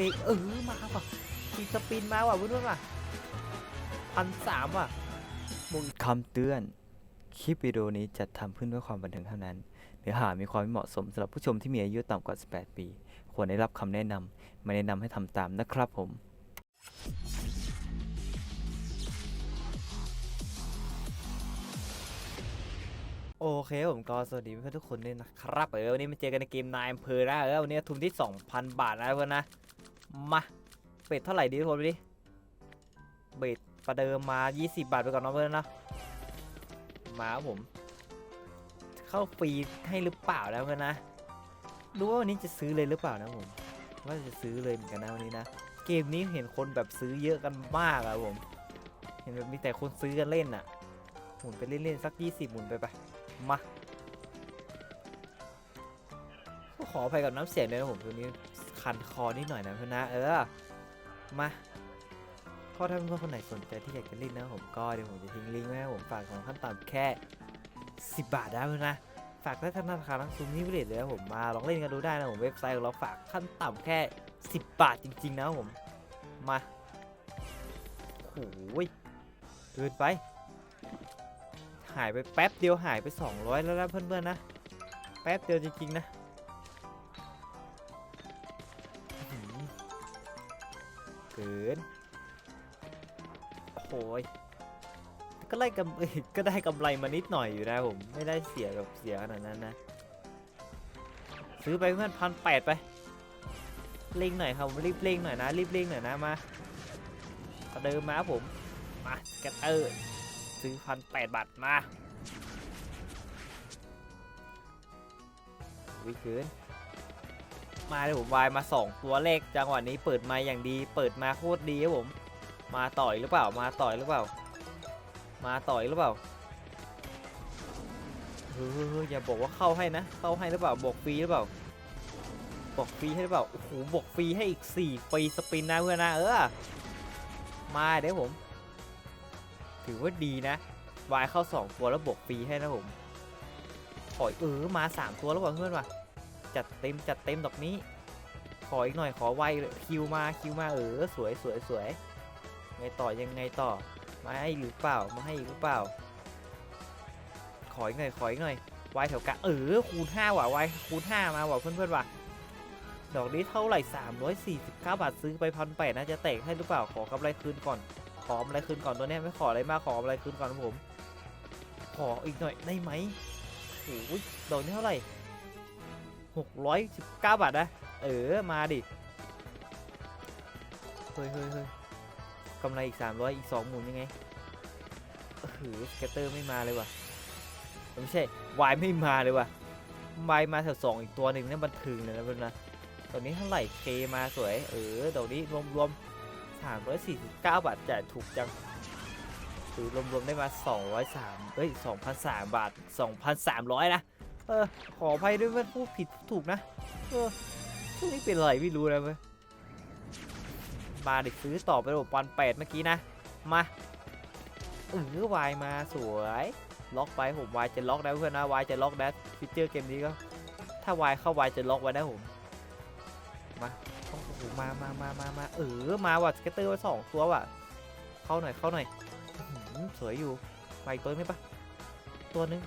บรกเออมาว่ะทีสปินมาว่ะเพื่อนๆว่ะพันสามว่ะคำเตือน คลิปวิดีโอนี้จัดทำขึ้นเพื่อความบันเทิงเท่านั้น เนื้อหามีความไม่เหมาะสมสำหรับผู้ชมที่มีอายุต่ำกว่า 18 ปี ควรได้รับคำแนะนำไม่แนะนำให้ทำตามนะครับผม โอเคผมก็สวัสดีเพื่อนทุกคนด้วยนะครับ เออวันนี้มาเจอกันในเกมนายอำเภอนะเออวันนี้ทุนที่ 2,000 บาทนะเพื่อนนะ มาเบ็ดเท่าไหร่ดีทุกคนดูดิเบ็ดประเดิมมา 20 บาทไปก่อนเนาะเพื่อนนะมาผม เข้าฟรีให้หรือเปล่านะเพื่อนนะรู้ว่าวันนี้จะซื้อเลยหรือเปล่านะผมว่าจะซื้อเลยเหมือนกันนะวันนี้นะเกมนี้เห็นคนแบบซื้อเยอะกันมากอะผม เห็นแบบมีแต่คนซื้อกันเล่นอะหมุนไปเล่นๆสัก 20 หมุนไปไปมา ขออภัยกับน้ำเสียงด้วยนะผมตัวนี้คันคอนิดหน่อยนะเพื่อนนะเออมาก็ถ้าเพื่อนคนไหนสนใจที่อยากจะเล่นนะผมก็เดี๋ยวผมจะทิ้งลิงก์ไว้ให้ผมฝากของขั้นต่ำแค่ 10 บาทนะเพื่อนนะฝากได้ธนาคารทั้งซูมนี่วิเลตเลยนะผมมาลองเล่นกันดูได้นะผมเว็บไซต์ของเราฝากขั้นต่ำแค่ 10 บาทจริง ๆ นะผมมาโอ้ยเกินไป หายไปแป๊บเดียวหายไป 200 แล้วนะเพื่อนๆนะ แป๊บเดียวจริงๆนะ กินโอ้ยก็ได้กำก็ได้กำไรมานิดหน่อยอยู่นะผม ไม่ได้เสียกับเสียขนาดนั้นนะ ซื้อไปเพื่อนพันแปดไปเร่งหน่อยครับรีบเร่งหน่อยนะรีบเร่งหน่อยนะมาเดิมมาผมมาแกตเตอร์ซื้อพันแปดบาทมาวิคืน มาเลยผมวายมาสองตัวเลขจังหวะนี้เปิดมาอย่างดี เปิดมาโคตรดีครับผม มาต่อยหรือเปล่า มาต่อยหรือเปล่า มาต่อยหรือเปล่าเฮ้ยอย่าบอกว่าเข้าให้นะ เข้าให้หรือเปล่าบอกฟรีหรือเปล่าบอกฟรีให้หรือเปล่าโอ้โหบอกฟรีให้อีก4ฟรีสปินนะเพื่อนนะเออมาเดี๋ยวผม ถือว่าดีนะวายเข้า 2 ตัวแล้วบวกฟรีให้นะผมขอเออมา 3 ตัวแล้วว่ะเพื่อนว่ะ จัดเต็มจัดเต็มดอกนี้ ขออีกหน่อยขอไวคิวมาคิวมาเออสวยสวยสวยไงต่อยังไงต่อมาให้หรือเปล่ามาให้อีกหรือเปล่า ขออีกหน่อยขออีกหน่อยวายแถวกลางเออคูณ5ว่ะวายคูณ5มาว่ะเพื่อนเพื่อนๆว่ะดอกนี้เท่าไหร่349 บาทซื้อไปพันแปดน่าจะแตกให้หรือเปล่าขอกำไรคืนก่อน ขออะไรคืนก่อนตัวเนี้ยไม่ขออะไรมากขออะไรคืนก่อนผม ขออีกหน่อยได้ไหมโอ้ยดอกนี้เท่าไหร่ หกร้อยสิบเก้าบาทนะ เออ มาดิ เฮ้ยเฮ้ยเฮ้ยกำไรอีกสามร้อยอีกสองหมุนยังไงเออสเกตเตอร์ไม่มาเลยว่ะ ไม่ใช่ วายไม่มาเลยว่ะวายมาแถวสองอีกตัวหนึ่งเนี่ยบันทึงเลยนะเพื่อนนะ ตอนนี้เท่าไหร่เคมาสวย เออดอกนี้รวมรวม349 บาทจ่ายถูกจังคือรวมๆได้มา 203เอ้ย2,003บาท 2,300 นะ เออ ขออภัยด้วยเพื่อนพูดผิดพูดถูกนะ เออช่วงนี้เป็นอะไรไม่รู้นะเว้ยมาดิซื้อต่อไปโอ้ปันแปดเมื่อกี้นะ มาเออวายมาสวย ล็อกไปผมวายจะล็อกได้เพื่อนนะวายจะล็อกได้ฟิเจอร์เกมนี้ก็ถ้าวายเข้าวายจะล็อกไว้ได้ผมโอ้โหมามามามามาเออ มาว่ะสเก็ตเตอร์มาสองตัวว่ะ เข้าหน่อยเข้าหน่อยสวยอยู่มาอีกตัวไหมปะตัวหนึง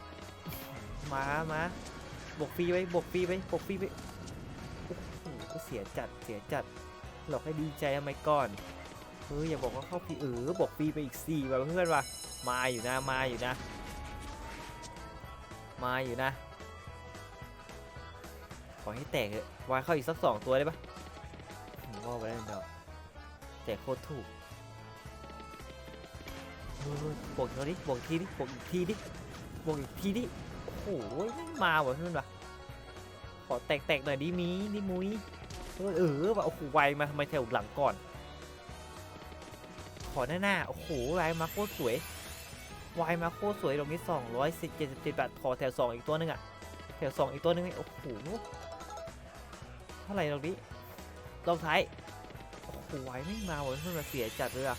มามาบวกฟรีไปบวกฟรีไปบวกฟรีไปโอ้โหเสียจัดเสียจัดหลอกให้ดีใจทำไมก่อนเฮ้ยอย่าบอกว่าเข้าฟรีเออบวกฟรีไปอีกสี่ว่ะเพื่อนว่ะมาอยู่นะมาอยู่นะ มาอยู่นะขอให้แตกเถอะวายเข้าอีกสักสองตัวได้ปะผมว่าไปได้ดอกแต่โคตรถูกเออบวกเขาดิบวกอีกทีดิบวกอีกทีดิบวกอีกทีดิ โอ้โหไม่มาว่ะเพื่อนว่ะขอแตกๆหน่อยดิมีดิมุยเออเออว่ะโอ้โหไวมาทำไมแถวหลังก่อน ขอหน้าหน้าๆโอ้โหไวมาโคตรสวยไวมาโคตรสวยตรงนี้สองร้อยสิบเจ็ดสิบเจ็ดบาทขอแถวสองอีกตัวหนึงอะแถวสองอีกตัวหนึงโอ้โหเท่าไหร่ตรงนี้รอบท้ายโอ้โหไวไม่มาว้ยเพื่อนมาเสียจัดเลยอะ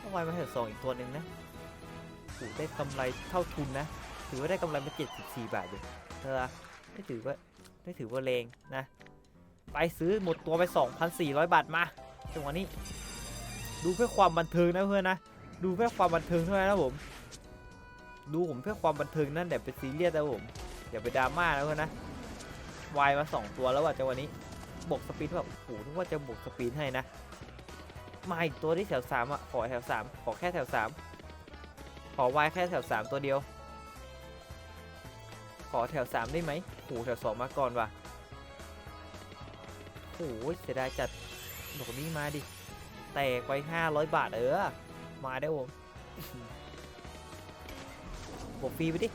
ต้องไวมาแถวสองอีกตัวหนึ่งนะโอ้โหได้กำไรเท่าทุนนะ ถือว่าได้กำไรมา 74 บาทอยู่เออไม่ถือว่าไม่ถือว่าเลงนะ ไปซื้อหมดตัวไป 2,400 บาทมาจังหวะนี้ ดูเพื่อความบันเทิงนะเพื่อนนะ ดูเพื่อความบันเทิงเท่านั้นนะผม ดูผมเพื่อความบันเทิงนั่นแต่เป็นซีเรียสนะผมอย่าไปดราม่านะเพื่อนนะวายมาสองตัวแล้วว่ะจังหวะนี้บวกสปีดแบบโอ้โหนึกว่าจะบวกสปีดให้นะมาอีกตัวที่แถวสามอะขอแถวสามขอแค่แถวสามขอวายแค่แถวสามตัวเดียว อแถวสามได้ไหมโอ้โหแถวสองมาก่อนว่ะโอ้โหเสียดายจัดดอกนี้มาดิ แตกไปห้าร้อยบาทเออ มาได้ผมบวกฟรีไปดิ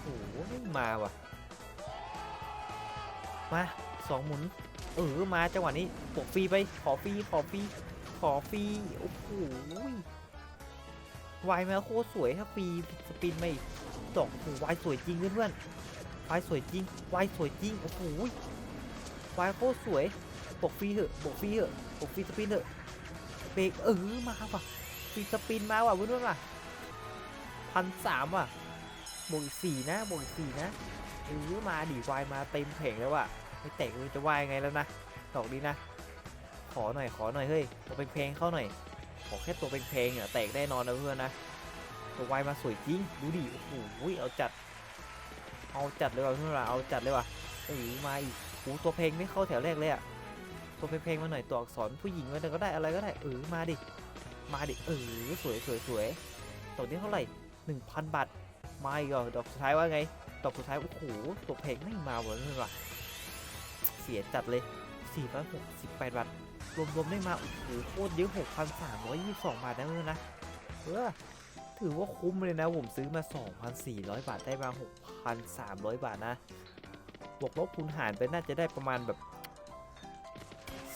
โอ้โหไม่มาว่ะ มาสองหมุน เออ มาจังหวะนี้บวกฟรีไป ขอฟรีขอฟรีขอฟรีโอ้โหวายมาโคตรสวยถ้าฟรีสปินไม่ ดอกโอ้โหวายสวยจริงเพื่อนๆวายสวยจริงวายสวยจริงโอ้โหวายโคตรสวยบวกฟรีเถอะบวกฟรีเถอะบวกฟรีสปินเถอะเบรกเออมาว่ะฟรีสปินมาว่ะเพื่อนๆว่ะพันสามว่ะบวกอีกสี่นะบวกอีกสี่นะเออมาดิวายมาเต็มแผงแล้วว่ะไม่แตกเลยจะวายไงแล้วนะดอกนี้นะ ขอหน่อยขอหน่อยเฮ้ยตัวเพลงเข้าหน่อยขอแค่ตัวเพลงอะแตกแน่นอนนะเพื่อนนะ ตัววายมาสวยจริง ดูดิ โอ้โห เอาจัด เอาจัดเลยว่ะเพื่อนเราเอาจัดเลยว่ะเออมาอีกโอ้โหตัวเพลงไม่เข้าแถวแรกเลยอะตัวเพลงๆมาหน่อยตัวอักษรผู้หญิงมาหน่อยก็ได้อะไรก็ได้ เออ มาดิ มาดิ เออ สวยสวยสวยตัวนี้เท่าไหร่หนึ่งพันบาท มาอีกเหรอดอกสุดท้ายว่าไง ดอกสุดท้าย โอ้โห ตัวเพลงไม่มาเหมือนเพื่อนว่ะเสียจัดเลย468 บาท รวมๆได้มา โอ้โห โคตรเยอะ6,322 บาทนะเพื่อนนะ เออ ถือว่าคุ้มเลยนะ ผมซื้อมา 2,400 บาทได้มา 6,300 บาทนะ บวกลบคูณหารไปน่าจะได้ประมาณแบบ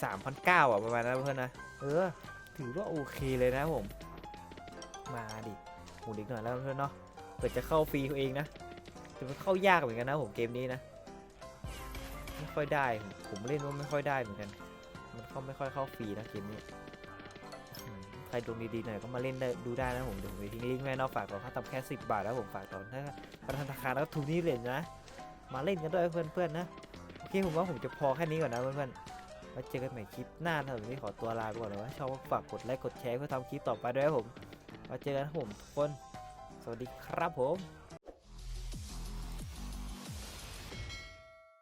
3,900อะประมาณนั้นเพื่อนนะ เออ ถือว่าโอเคเลยนะผม มาดิหมุนอีกหน่อยแล้วเพื่อนเนาะเปิดจะเข้าฟรีเองนะแต่มันเข้ายากเหมือนกันนะผมเกมนี้นะ ไม่ค่อยได้ ผมเล่นว่าไม่ค่อยได้เหมือนกัน มันเข้าไม่ค่อยเข้าฟรีนะเกมนี้ รดวงดีๆหน่อยก็มาเล่นได้ดูได้นะผมเดี๋ยวผมไปทิ้งลิงก์ไว้เนอกฝากก่อนค่าทำแค่ 10 บาทแล้วผมฝากก่อนถ้าถ้าธนาคารแล้วก็ทุนนี้เลยนะ มาเล่นกันด้วยเพื่อนๆนะโอเคผมว่าผมจะพอแค่นี้ก่อนนะเพื่อนๆไว้เจอกันใหม่คลิปหน้าถ้าผมนี่ขอตัวลาไปก่อนเลยว่าชอบฝากกดไลค์กดแชร์เพื่อทำคลิปต่อไปด้วยครับผมไว้เจอกันครับผมทุกคน สวัสดีครับผม